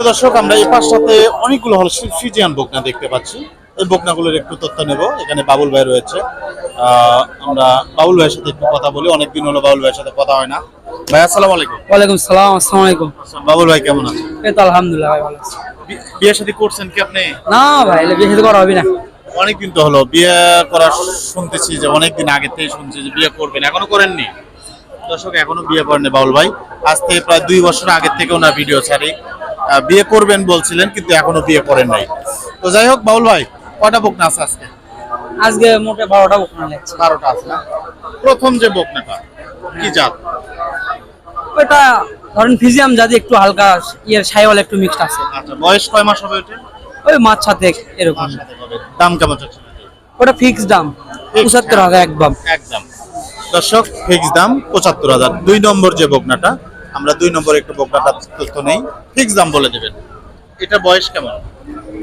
দর্শক আমরা এই পাশটাতে অনেকগুলো হল ফিজিয়ান বকনা দেখতে পাচ্ছি। এই বকনাগুলোর একটু তথ্য নেব। এখানে বাবুল ভাই রয়েছে। আহ, আমরা বাবুল ভাইয়ের সাথে একটু কথা বলি। অনেকদিন হলো বাবুল ভাইয়ের সাথে কথা হয় না। ভাই আসসালামু আলাইকুম। ওয়ালাইকুম সালাম আসসালামু আলাইকুম। বাবুল ভাই কেমন আছেন? এই তো আলহামদুলিল্লাহ ভাই ভালো আছি। বিয়ে শাদী করছেন কি আপনি? না ভাই এটা বেশি করা হবে না। অনেকদিন তো হলো। বিয়ে করা শুনতেছি যে অনেকদিন আগে থেকে শুনছি যে বিয়ে করবেন। এখনও করেননি। দর্শক এখনও বিয়ে করেননি বাউল ভাই। আজ থেকে প্রায় দুই বছর আগের থেকে ওনার ভিডিও ছাড়ি। বিয়ে করবেন বলছিলেন কিন্তু এখনও বিয়ে করেন নাই। তো যাই হোক বাউল ভাই কয়টা বকনা আছে আজকে? আজকে মোটে বারোটা বকনা লাগছে বারোটা আছে না? প্রথম যে বকনাটা কি জাত? ওটা ধরেন ফিজিয়াম যদি একটু হালকা ইয়ের সাইওয়াল একটু মিক্সড আছে। আচ্ছা বয়স কয় মাস হবে ওটা ওই মাছ সাথে এরকম। দাম কেমন চাচ্ছেন? ওটা ফিক্স দাম পঁচাত্তর হাজার একদম। একদম। দর্শক ফিক্স দাম পঁচাত্তর হাজার। দুই নম্বর যে বকনাটা আমরা দুই নম্বর একটু বকনাটা তথ্য নেই। ফিক্স দাম বলে দেবেন। এটা বয়স কেমন?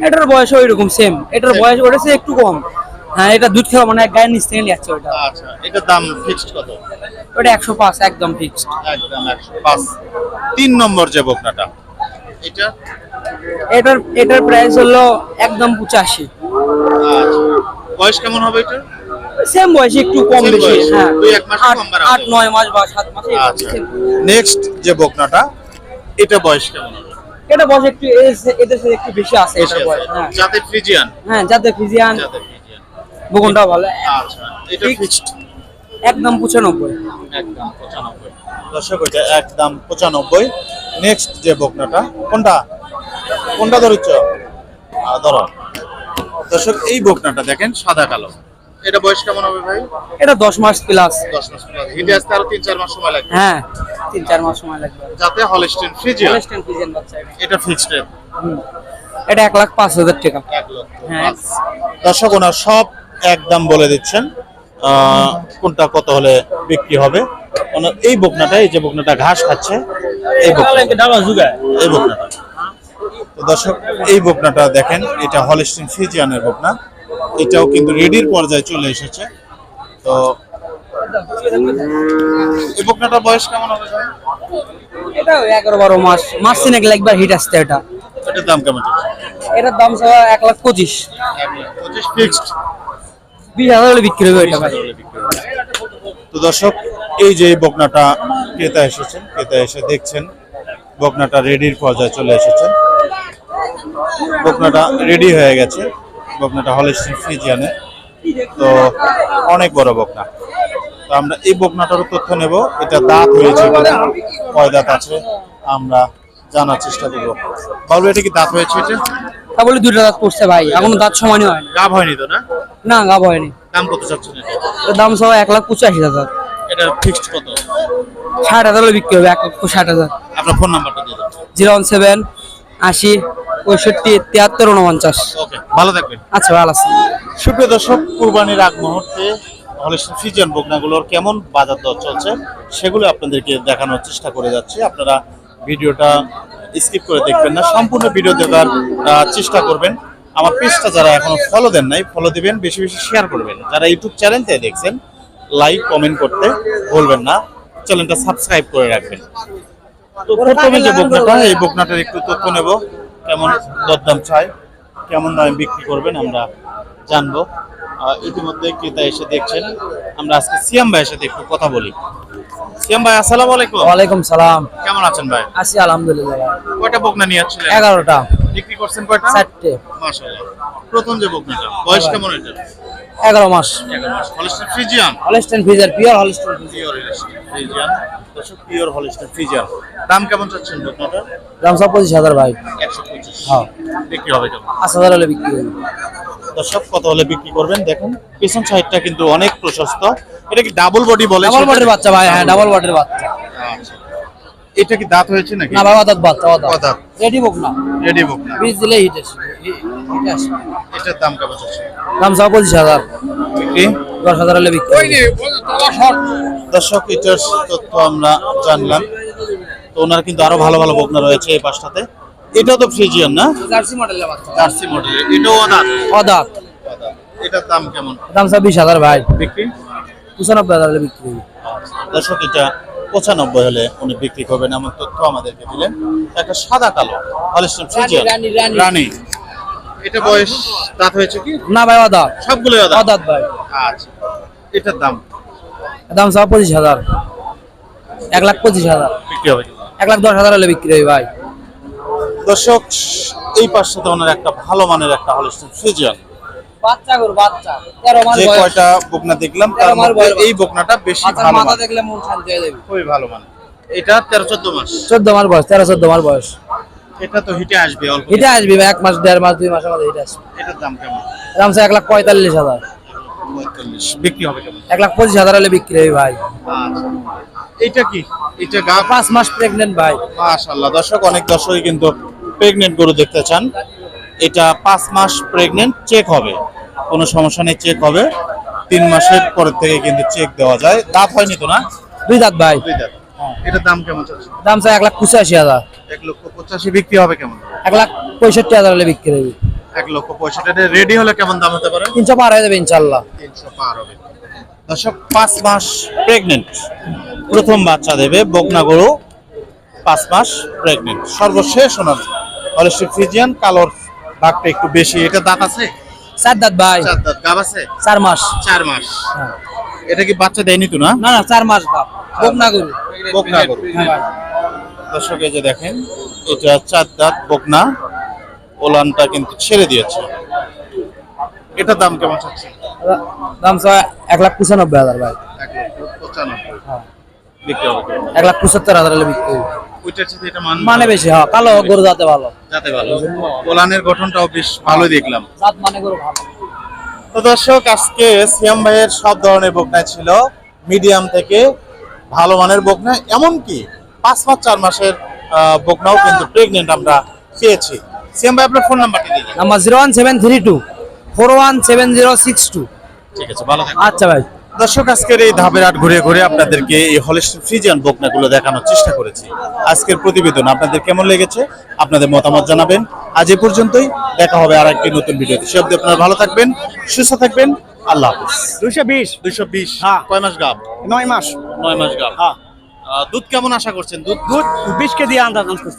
এটার বয়স ওই রকম সেম এটার বয়স ওটা একটু কম। হ্যাঁ এটা দুধ খাওয়া মানে গায়ের নিচ থেকে নিয়ে যাচ্ছে ওটা। আচ্ছা এটার দাম ফিক্সড কত? ওটা একশো পাঁচ একদম ফিক্সড একদম একশো পাঁচ। তিন নম্বর যে বকনাটা এটা? এটার এটার প্রাইস হলো একদম পঁচাশি। আচ্ছা বয়স কেমন হবে এটা সেম বয়স একটু কম বেশি হ্যাঁ। আট- নয় মাস বা সাত মাস এরকম আচ্ছা। নেক্সট যে বকনাটা এটা বয়স কেমন এটা বয়স একটু এদের সাথে একটু বেশি আছে এটার বয়স হ্যাঁ। ফ্রিজিয়ান? হ্যাঁ যাদের ফ্রিজিয়ান। বগুনটাও ভালো। আচ্ছা এটা ফিক্সড একদম পঁচানব্বই। একদম পঁচানব্বই। দর্শক ওইটা একদম পঁচানব্বই। নেক্সট যে বকনাটা কোনটা? কোনটা ধরছ? ধরো। দর্শক এই বকনাটা দেখেন সাদা কালো। এটা বয়স কেমন হবে ভাই? এটা দশ মাস প্লাস দশ মাস প্লাস হিটে আসতে আরও তিন চার মাস সময় লাগবে। হ্যাঁ তিন চার মাস সময় লাগবে। যাতে হলস্টেন ফ্রিজিয়ান Holstein Friesian বাচ্চা এটা। এটা ফিক্সড রেট হুম। এটা এক লাখ পাঁচ হাজার টাকা। এক লক্ষ হ্যাঁ। দর্শক ওনার সব একদম বলে দিচ্ছেন। আহ, কোনটা কত হলে বিক্রি হবে? ওনার এই বকনাটা এই যে বকনাটা ঘাস খাচ্ছে এই বকনাটা। এই বকনাটা। তো দর্শক এই বকনাটা দেখেন এটা হলস্টিন ফিজিয়ানের বকনা। এটাও কিন্তু রেডির পর্যায়ে চলে এসেছে। তো এই বকনাটার বয়স কেমন হবে এটা এগারো বারো মাস। মাস তিনেক একবার হিট আসতে এটা। এটার দাম কেমন? এটার দাম সব এক লাখ পঁচিশ। পঁচিশ ফিক্সড বিশ হাজার হলে বিক্রি হবে এটা ভাই। তো দর্শক এই যে এই বকনাটা ক্রেতা এসেছেন ক্রেতা এসে দেখছেন বকনাটা রেডির পর্যায়ে চলে এসেছেন বকনাটা রেডি হয়ে গেছে। বকনাটা হলিস্টিন ফ্রিজিয়ানে। তো অনেক বড় বকনা। তো আমরা এই বকনাটারও তথ্য নেব। এটা দাঁত হয়েছে কয় দাঁত আছে? আমরা জানার চেষ্টা করব। বাবু এটা কি দাঁত হয়েছে এটা? তা বলে দুটো দাঁত পড়ছে ভাই। এখনও দাঁত সমানই হয় না। গাভ হয়নি তো না? হয়নি। দাম কত চাচ্ছেন এটা? এর দাম সব এক লাখ পঁচাশি হাজার। এটা ফিক্সড কত? ষাট হাজার বিক্রি হবে এক লক্ষ ষাট হাজার। আপনার ফোন নাম্বারটা দিয়ে দেন। জিরো ওয়ান সেভেন আশি পঁয়ষট্টি তিয়াত্তর উনপঞ্চাশ। ভালো থাকবেন। আচ্ছা ভালো আছে সুপ্রিয় দর্শক কুরবানির আগ মুহূর্তে হলে ফিজিয়ান বকনাগুলোর কেমন বাজার দর চলছে সেগুলো আপনাদেরকে দেখানোর চেষ্টা করে যাচ্ছি। আপনারা ভিডিওটা স্কিপ করে দেখবেন না সম্পূর্ণ ভিডিও দেখার চেষ্টা করবেন। আমার পেজটা যারা এখনও ফলো দেন নাই ফলো দিবেন বেশি বেশি শেয়ার করবেন। যারা ইউটিউব চ্যানেল থেকে দেখছেন লাইক কমেন্ট করতে ভুলবেন না চ্যানেলটা সাবস্ক্রাইব করে রাখবেন। তো প্রথমে যে বকনাটা এই বকনাটার একটু তথ্য নেব। কেমন দরদাম চাই কেমন দামে বিক্রি করবেন আমরা জানব। ইতিমধ্যে ক্রেতা এসে দেখছেন। আমরা আজকে সিয়াম ভাইয়ের সাথে একটু কথা বলি। সিয়াম ভাই আসসালামু আলাইকুম। ওয়ালাইকুম সালাম। কেমন আছেন ভাই? আছি আলহামদুলিল্লাহ। কয়টা বকনা নিয়ে আসছিলেন? এগারোটা। বিক্রি করছেন কয়টা? চারটে। মাশাআল্লাহ। প্রথম যে বকনাটা বয়স কেমন এটা? এগারো মাস। এগারো মাস। Holstein Friesian? Holstein Friesian pure Holstein pure Friesian. দর্শক পিওর হলিস্টার ফ্রিজিয়ান। দাম কেমন চাচ্ছেন? বকনাটা দাম সব পঁচিশ হাজার ভাই। একশো পঁচিশ। হ্যাঁ। বিক্রি হবে কেমন? পাঁচ হাজার হলে বিক্রি হবে। দর্শক কত হলে বিক্রি করবেন? দেখুন পিছন সাইডটা কিন্তু অনেক প্রশস্ত। এটা কি ডাবল বডি বলে ডাবল? বডির বাচ্চা ভাই হ্যাঁ ডাবল বডির বাচ্চা। আচ্ছা। এটা কি দাঁত হয়েছে নাকি? না ভাই অদাত বাচ্চা অদাত। রেডি বুক না। রেডি বুক না। বীজ দিলে হিট আসবে এটার দাম কেমন চলছে দাম সব পঁচিশ হাজার। বিক্রি? দশ হাজার হলে বিক্রি দর্শক এটার তথ্য আমরা জানলাম। তো ওনার কিন্তু আরও ভালো ভালো বকনা রয়েছে এই পাশটাতে। এটা তো ফ্রিজিয়ান না? জার্সি বাচ্চা। জার্সি মডেলের। এটাও অদাঁত অদাত। এটার দাম কেমন? দাম সব বিশ হাজার ভাই। বিক্রি? পঁচানব্বই হাজার হলে বিক্রি। দর্শক এটা পঁচানব্বই হলে উনি বিক্রি করবেন এমন তথ্য আমাদেরকে দিলেন। একটা সাদা কালো হলিস্টন ফ্রিজিয়ান। রানী, রানী। রানী। এটা বয়স দাঁত হয়েছে কি? না ভাই অদাত সবগুলো দাঁত অদাত ভাই। আচ্ছা। এটার দাম? দাম সব পঁচিশ হাজার। এক লাখ পঁচিশ হাজার। বিক্রি হবে। এক লাখ দশ হাজার হলে বিক্রি হয় ভাই। দর্শক এই পাশে ওনার একটা ভালো মানের একটা হলিস্টন ফ্রিজিয়ান বাচ্চা গরু বাচ্চা। তেরো মাস যে কয়টা বকনা দেখলাম তার মধ্যে এই বকনাটা বেশি ভালো মাথা দেখলে মন শান্তি হয়ে যাবে। খুবই ভালো মানে এটা মাস। বয়স তেরো চোদ্দ মাস বয়স। এটা তো হিটে আসবে অল্প আসবে এক মাস দেড় মাস দুই মাসের মধ্যে এটা আসবে। এটার দাম কেমন? দাম স্যার এক লাখ পঁয়তাল্লিশ হাজার। বিক্রি হবে কেমন? এক লাখ পঁচিশ হাজার হলে বিক্রি হবে ভাই। আচ্ছা। এটা কি? এটা গা পাঁচ মাস প্রেগনেন্ট ভাই। মাশাআল্লাহ দর্শক অনেক দর্শকই কিন্তু প্রেগনেন্ট গরু দেখতে চান। এটা পাঁচ মাস প্রেগনেন্ট চেক হবে। কোনো সমস্যা নেই চেক হবে। তিন মাসের পরের থেকে কিন্তু চেক দেওয়া যায়। দাঁত হয়নি তো না? দুই দাঁত ভাই। দুই দাঁত। এটার দাম কেমন চলছে? দাম স্যার এক লাখ পঁচাশি হাজার। এক লক্ষ পঁচাশি বিক্রি হবে কেমন? এক লাখ পঁয়ষট্টি হাজার হলে বিক্রি হবে। এক লক্ষ পঁয়ষট্টি রেডি হলে কেমন দাম হতে পারে? তিনশো পার হয়ে যাবে ইনশাল্লাহ তিনশো পার হবে। দর্শক পাঁচ মাস প্রেগনেন্ট প্রথম বাচ্চা দেবে বকনা গরু পাঁচ মাস প্রেগনেন্ট সর্বশেষ ওনার হলিস্টি ফ্রিজিয়ান কালোর ভাগটা একটু বেশি। এটা দাঁত আছে? চার দাঁত ভাই। চার দাঁত গাব আছে? চার মাস। চার মাস। হ্যাঁ। এটা কি বাচ্চা দেয়নি তো না? না না চার মাস বাপ। বকনা গরু। বকনা গরু। হ্যাঁ দর্শক এই যে দেখেন এটা চার দাঁত বকনা। ওলানটা কিন্তু ছেড়ে দিয়েছে। এটা দাম কেমন চাচ্ছে? দাম এক লাখ পঁচানব্বই হাজার ভাই এক লক্ষ পঁচানব্বই হ্যাঁ। বিক্রি হবে। এক লাখ পঁচাত্তর হাজার হলে বিক্রি হবে। ওইটার সাথে এটা মান মানে বেশি হ্যাঁ কালো গরু যাতে ভালো। যাতে ভালো। ওলানের গঠনটাও বেশ ভালো দেখলাম। জাত মানে গরু ভালো। তো দর্শক আজকে সিয়াম ভাইয়ের সব ধরনের বকনা ছিল। মিডিয়াম থেকে ভালো মানের বকনা এমনকি পাঁচ মাস চার মাসের বকনাও কিন্তু প্রেগনেন্ট আমরা পেয়েছি। সিয়াম ভাই আপনার ফোন নাম্বারটি দিয়ে দিন। Number zero one seven three two four one seven zero six two. ঠিক আছে ভালো আচ্ছা ভাই। দর্শক আজকের এই ধাপের হাট ঘুরে ঘুরে আপনাদেরকে এই হলিস্টিন ফ্রিজিয়ান বকনাগুলো দেখানোর চেষ্টা করেছি। আজকের প্রতিবেদন আপনাদের কেমন লেগেছে? আপনাদের মতামত জানাবেন। আজ এ পর্যন্তই দেখা হবে আর একটি নতুন ভিডিওতে। সে অবধি আপনারা ভালো থাকবেন সুস্থ থাকবেন আল্লাহ হাফিজ। দুশো বিশ। দুইশো বিশ হ্যাঁ। কয় মাস গাব? নয় মাস। নয় মাস গাব। হ্যাঁ। দুধ কেমন আশা করছেন? দুধ? দুধ বিশ কেজি আন্দাজ করছি।